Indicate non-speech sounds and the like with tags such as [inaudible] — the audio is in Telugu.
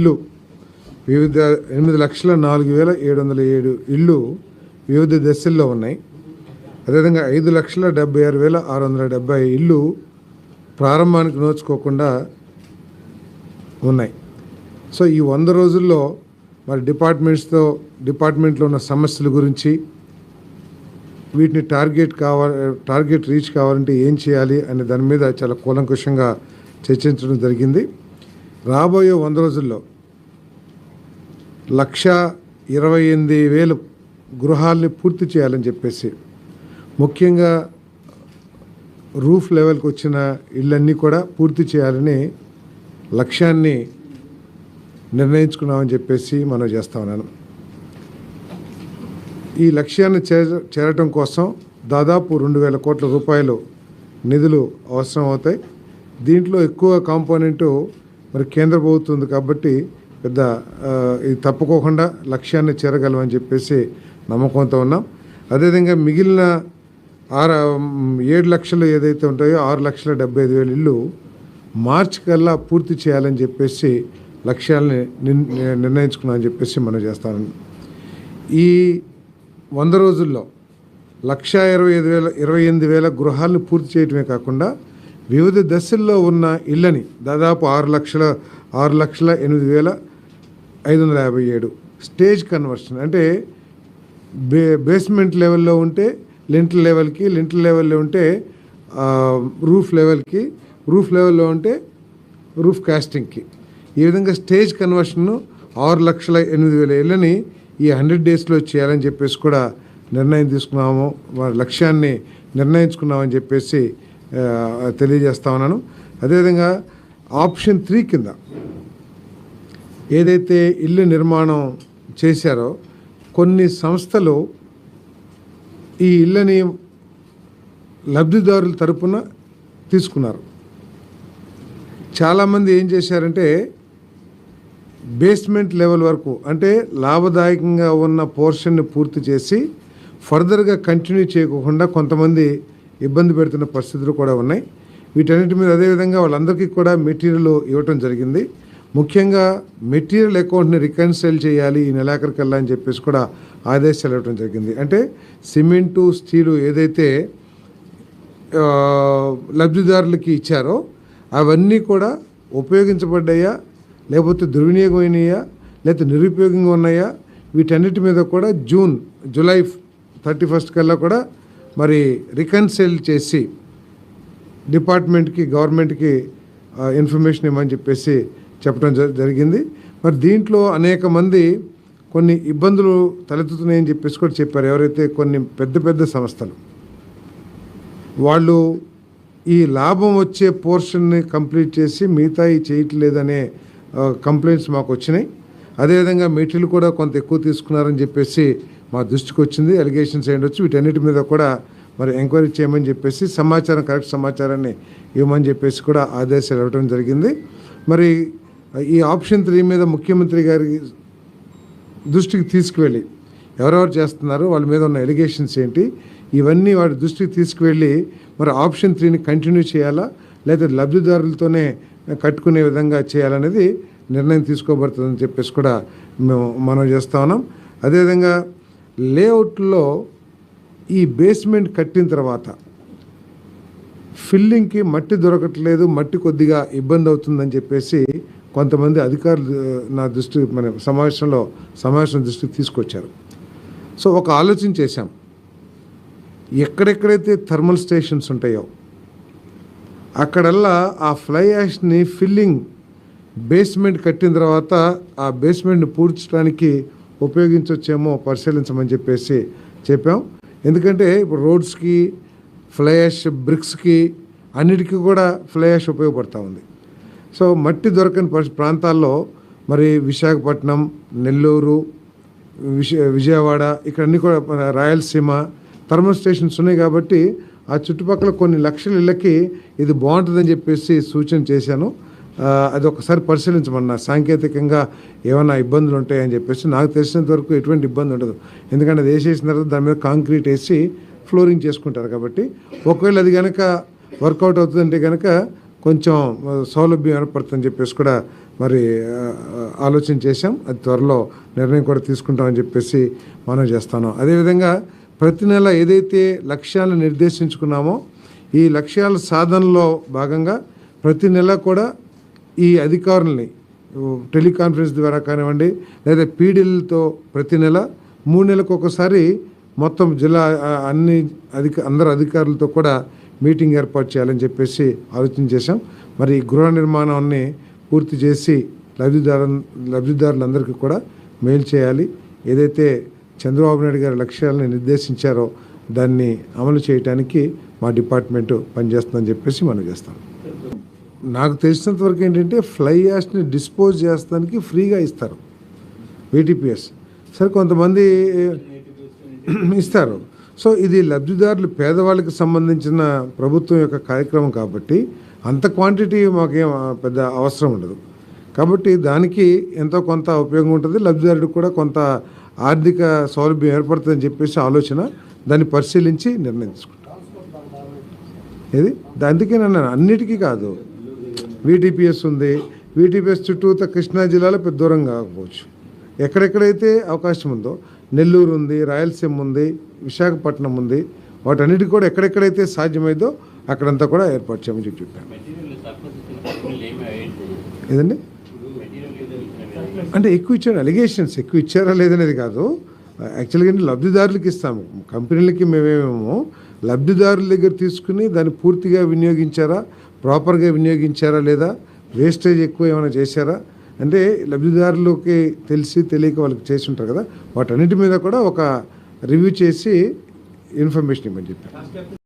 ఇల్లు. వివిధ ఎనిమిది లక్షల నాలుగు వేల ఏడు వందల ఏడు ఇళ్ళు వివిధ దశల్లో ఉన్నాయి. అదేవిధంగా ఐదు లక్షల డెబ్బై ఆరు వేల ఆరు వందల డెబ్బై ఇళ్ళు ప్రారంభానికి నోచుకోకుండా ఉన్నాయి. సో ఈ వంద రోజుల్లో మరి డిపార్ట్మెంట్స్తో డిపార్ట్మెంట్లో ఉన్న సమస్యల గురించి వీటిని టార్గెట్ కావాలి టార్గెట్ రీచ్ కావాలంటే ఏం చేయాలి అనే దాని మీద చాలా కూలంకుషంగా చర్చించడం జరిగింది. రాబోయే వంద రోజుల్లో లక్ష ఇరవై ఎనిమిది వేలు గృహాల్ని పూర్తి చేయాలని చెప్పేసి ముఖ్యంగా రూఫ్ లెవెల్కి వచ్చిన ఇళ్ళన్నీ కూడా పూర్తి చేయాలని లక్ష్యాన్ని నిర్ణయించుకున్నామని చెప్పేసి మనం చేస్తా ఉన్నాను. ఈ లక్ష్యాన్ని చేర చేరటం కోసం దాదాపు రెండు వేల కోట్ల రూపాయలు నిధులు అవసరం అవుతాయి దీంట్లో ఎక్కువ కాంపోనెంటు మరి కేంద్ర ప్రభుత్వం ఉంది కాబట్టి పెద్ద ఇది తప్పుకోకుండా లక్ష్యాన్ని చేరగలమని చెప్పేసి నమ్మకంతో ఉన్నాం. అదేవిధంగా మిగిలిన ఆరు ఏడు లక్షలు ఏదైతే ఉంటాయో ఆరు లక్షల డెబ్బై ఐదు వేల ఇల్లు మార్చి కల్లా పూర్తి చేయాలని చెప్పేసి లక్ష్యాలని నిర్- నిర్ణయించుకున్నామని చెప్పేసి మనం చేస్తాను ఈ వంద రోజుల్లో లక్ష ఇరవై ఐదు వేల ఇరవై ఎనిమిది వేల గృహాలను పూర్తి చేయటమే కాకుండా వివిధ దశల్లో ఉన్న ఇళ్ళని దాదాపు ఆరు లక్షల ఆరు లక్షల ఎనిమిది వేల ఐదు వందల యాభై ఏడు స్టేజ్ కన్వర్షన్. అంటే బే బేస్మెంట్ లెవెల్లో ఉంటే లింటల్ లెవెల్కి లింటల్ లెవెల్లో ఉంటే రూఫ్ లెవెల్కి రూఫ్ లెవెల్లో ఉంటే రూఫ్ కాస్టింగ్కి. ఈ విధంగా స్టేజ్ కన్వర్షన్ ఆరు లక్షల ఎనిమిది వేల ఇళ్ళని ఈ హండ్రెడ్ డేస్లో చేయాలని చెప్పేసి కూడా నిర్ణయం తీసుకున్నాము. వారి లక్ష్యాన్ని నిర్ణయించుకున్నామని చెప్పేసి తెలియజేస్తా ఉన్నాను. అదేవిధంగా ఆప్షన్ త్రీ కింద ఏదైతే ఇల్లు నిర్మాణం చేశారో కొన్ని సంస్థలు ఈ ఇళ్ళని లబ్ధిదారుల తరపున తీసుకున్నారు. చాలామంది ఏం చేశారంటే బేస్మెంట్ లెవెల్ వరకు అంటే లాభదాయకంగా ఉన్న పోర్షన్ని పూర్తి చేసి ఫర్దర్గా కంటిన్యూ చేయకుండా కొంతమంది ఇబ్బంది పెడుతున్న పరిస్థితులు కూడా ఉన్నాయి. వీటన్నిటి మీద అదేవిధంగా వాళ్ళందరికీ కూడా మెటీరియల్ ఇవ్వటం జరిగింది. ముఖ్యంగా మెటీరియల్ అకౌంట్ని రికన్సైల్ చేయాలి ఈ నెలాఖరికల్లా అని చెప్పేసి కూడా ఆదేశాలు ఇవ్వటం జరిగింది. అంటే సిమెంటు స్టీలు ఏదైతే లబ్ధిదారులకి ఇచ్చారో అవన్నీ కూడా ఉపయోగించబడ్డాయా లేకపోతే దుర్వినియోగమైనయా లేకపోతే నిరుపయోగంగా ఉన్నాయా వీటన్నిటి మీద కూడా జూన్ జూలై థర్టీ ఫస్ట్ కల్లా కూడా మరి రికన్సైల్ చేసి డిపార్ట్మెంట్కి గవర్నమెంట్కి ఇన్ఫర్మేషన్ ఇవ్వమని చెప్పేసి చెప్పడం జ- జరిగింది. మరి దీంట్లో అనేక మంది కొన్ని ఇబ్బందులు తలెత్తుతున్నాయని చెప్పేసి కూడా చెప్పారు. ఎవరైతే కొన్ని పెద్ద పెద్ద సంస్థలు వాళ్ళు ఈ లాభం వచ్చే పోర్షన్ని కంప్లీట్ చేసి మిగతా ఈ చేయట్లేదనే కంప్లైంట్స్ మాకు వచ్చినాయి. అదేవిధంగా మెటీరియల్ కూడా కొంత ఎక్కువ తీసుకున్నారని చెప్పేసి మా దృష్టికి వచ్చింది అలిగేషన్స్ ఏంటొచ్చు వీటన్నిటి మీద కూడా మరి ఎంక్వైరీ చేయమని చెప్పేసి సమాచారం కరెక్ట్ సమాచారాన్ని ఇవ్వమని చెప్పేసి కూడా ఆదేశాలు ఇవ్వడం జరిగింది. మరి ఈ ఆప్షన్ త్రీ మీద ముఖ్యమంత్రి గారి దృష్టికి తీసుకువెళ్ళి ఎవరెవరు చేస్తున్నారు వాళ్ళ మీద ఉన్న ఎలిగేషన్స్ ఏంటి ఇవన్నీ వాడి దృష్టికి తీసుకువెళ్ళి మరి ఆప్షన్ త్రీని కంటిన్యూ చేయాలా లేదా లబ్ధిదారులతోనే కట్టుకునే విధంగా చేయాలనేది నిర్ణయం తీసుకోబడుతుందని చెప్పేసి కూడా మేము మనం చేస్తా ఉన్నాం. అదేవిధంగా లేఅవుట్లో ఈ బేస్మెంట్ కట్టిన తర్వాత ఫిల్లింగ్కి మట్టి దొరకట్లేదు మట్టి కొద్దిగా ఇబ్బంది అవుతుందని చెప్పేసి కొంతమంది అధికారులు నా దృష్టి మన సమావేశంలో సమావేశం దృష్టికి తీసుకొచ్చారు. సో ఒక ఆలోచన చేశాం. ఎక్కడెక్కడైతే థర్మల్ స్టేషన్స్ ఉంటాయో అక్కడల్లా ఆ ఫ్లై యాష్ని ఫిల్లింగ్ బేస్మెంట్ కట్టిన తర్వాత ఆ బేస్మెంట్ని పూడ్చడానికి ఉపయోగించవచ్చేమో పరిశీలించమని చెప్పేసి చెప్పాం. ఎందుకంటే ఇప్పుడు రోడ్స్కి ఫ్లయాష్ బ్రిక్స్కి అన్నిటికీ కూడా ఫ్లయాష్ ఉపయోగపడుతూ ఉపయోగపడతా ఉంది. సో మట్టి దొరకని ప్రాంతాల్లో మరి విశాఖపట్నం నెల్లూరు విజయ విజయవాడ ఇక్కడ అన్ని కూడా రాయలసీమ థర్మల్ స్టేషన్స్ ఉన్నాయి కాబట్టి ఆ చుట్టుపక్కల కొన్ని లక్షల ఇళ్ళకి ఇది బాగుంటుందని చెప్పేసి సూచన చేశాను. అది ఒకసారి పరిశీలించమన్నా. సాంకేతికంగా ఏమైనా ఇబ్బందులు ఉంటాయని చెప్పేసి నాకు తెలిసినంత వరకు ఎటువంటి ఇబ్బంది ఉండదు. ఎందుకంటే అది వేసేసిన తర్వాత దాని మీద కాంక్రీట్ వేసి ఫ్లోరింగ్ చేసుకుంటారు కాబట్టి ఒకవేళ అది కనుక వర్కౌట్ అవుతుందంటే కనుక కొంచెం సౌలభ్యం ఏర్పడుతుందని చెప్పేసి కూడా మరి ఆలోచన చేశాం. అది త్వరలో నిర్ణయం కూడా తీసుకుంటామని చెప్పేసి మనం చేస్తాను. అదేవిధంగా ప్రతి నెల ఏదైతే లక్ష్యాలను నిర్దేశించుకున్నామో ఈ లక్ష్యాల సాధనలో భాగంగా ప్రతి నెల కూడా ఈ అధికారుల్ని టెలికాన్ఫరెన్స్ ద్వారా కానివ్వండి లేదా పీడీలతో ప్రతి నెల మూడు నెలలకు ఒకసారి మొత్తం జిల్లా అన్ని అధిక అందరు అధికారులతో కూడా మీటింగ్ ఏర్పాటు చేయాలని చెప్పేసి ఆలోచన చేశాం. మరి ఈ గృహ నిర్మాణాన్ని పూర్తి చేసి లబ్ధిదారు లబ్ధిదారులందరికీ కూడా మెయిల్ చేయాలి. ఏదైతే చంద్రబాబు నాయుడు గారి లక్ష్యాలను నిర్దేశించారో దాన్ని అమలు చేయడానికి మా డిపార్ట్మెంటు పనిచేస్తుందని చెప్పేసి మనం చేస్తాం. నాకు తెలిసినంత వరకు ఏంటంటే ఫ్లై యాష్ని డిస్పోజ్ చేస్తానికి ఫ్రీగా ఇస్తారు. వీటీపీఎస్ సరే కొంతమంది [clears throat] ఇస్తారు. సో ఇది లబ్ధిదారులు పేదవాళ్ళకి సంబంధించిన ప్రభుత్వం యొక్క కార్యక్రమం కాబట్టి అంత క్వాంటిటీ మాకేం పెద్ద అవసరం ఉండదు. కాబట్టి దానికి ఎంతో కొంత ఉపయోగం ఉంటుంది. లబ్ధిదారుడికి కూడా కొంత ఆర్థిక సౌలభ్యం ఏర్పడుతుందని చెప్పేసి ఆలోచన దాన్ని పరిశీలించి నిర్ణయించుకుంటాం. ఏది? అందుకే నన్ను అన్నిటికీ కాదు. వీటీపీఎస్ ఉంది. వీటీపీఎస్ చుట్టూత కృష్ణా జిల్లాలో పెద్ద దూరం కాకపోవచ్చు. ఎక్కడెక్కడైతే అవకాశం ఉందో నెల్లూరు ఉంది రాయలసీమ ఉంది విశాఖపట్నం ఉంది వాటన్నిటికి కూడా ఎక్కడెక్కడైతే సాధ్యమైందో అక్కడంతా కూడా ఏర్పాటు చేయమని చెప్పి చెప్పాను. ఏదండి? అంటే ఎక్కువ ఇచ్చారు అలిగేషన్స్ ఎక్కువ ఇచ్చారా లేదనేది కాదు. యాక్చువల్గా ఏంటి లబ్ధిదారులకి ఇస్తాము. కంపెనీలకి మేమేమేమో లబ్ధిదారుల దగ్గర తీసుకుని దాన్ని పూర్తిగా వినియోగించారా? ప్రాపర్గా వినియోగించారా లేదా? వేస్టేజ్ ఎక్కువ ఏమైనా చేశారా? అంటే లబ్ధిదారులకి తెలిసి తెలియక వాళ్ళకి చేసి ఉంటారు కదా. వాటన్నిటి మీద కూడా ఒక రివ్యూ చేసి ఇన్ఫర్మేషన్ ఇవ్వమని చెప్పారు.